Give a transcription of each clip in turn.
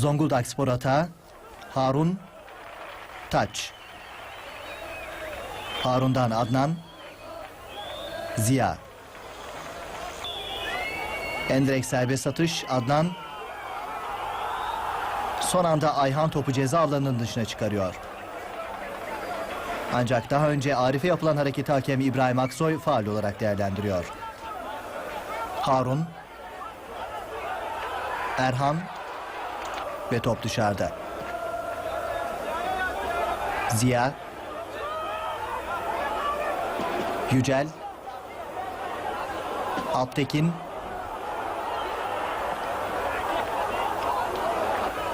Zonguldak Spor atağı. Harun. Taç. Harun'dan Adnan. Ziya. Endirek serbest atış. Adnan. Son anda Ayhan topu ceza alanının dışına çıkarıyor. Ancak daha önce Arif'e yapılan hareketi hakem İbrahim Aksoy faal olarak değerlendiriyor. Harun. Erhan. Ve top dışarıda. Ziya. Yücel. Alptekin.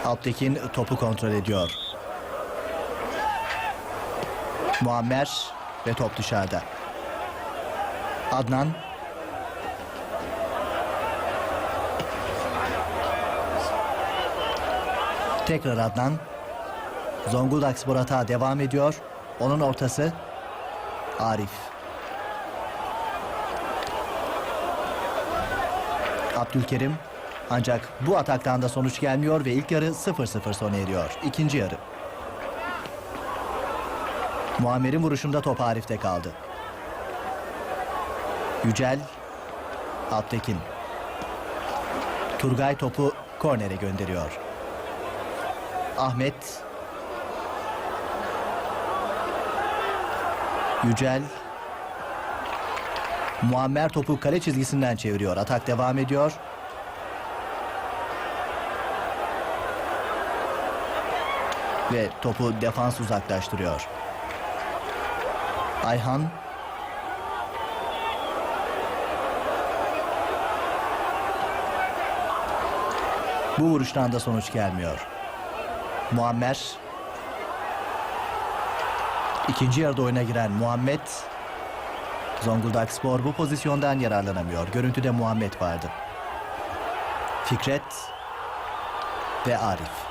Alptekin topu kontrol ediyor. Muammer ve top dışarıda. Adnan. Tekrar Adnan. Zonguldak Spor hata devam ediyor. Onun ortası Arif. Abdülkerim ancak bu ataktan da sonuç gelmiyor ve ilk yarı 0-0 sona eriyor. İkinci yarı. Muammer'in vuruşunda top Arif'te kaldı. Yücel, Alptekin. Turgay topu kornere gönderiyor. Ahmet. Yücel. Muammer topu kale çizgisinden çeviriyor. Atak devam ediyor. Ve topu defans uzaklaştırıyor. Ayhan. Bu vuruştan da sonuç gelmiyor. Muammer. İkinci yarıda oyuna giren Muhammed. Zonguldak Spor bu pozisyondan yararlanamıyor. Görüntüde Muhammed vardı. Fikret ve Arif.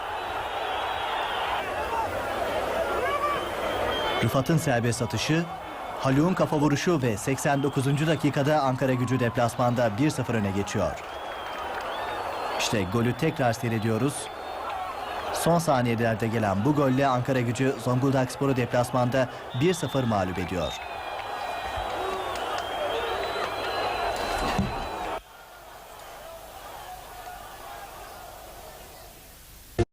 Rıfat'ın serbest atışı, Haluk'un kafa vuruşu ve 89. dakikada Ankara gücü deplasmanda 1-0 öne geçiyor. İşte golü tekrar seyrediyoruz. Son saniyelerde gelen bu golle Ankara gücü Zonguldak Sporu deplasmanda 1-0 mağlup ediyor.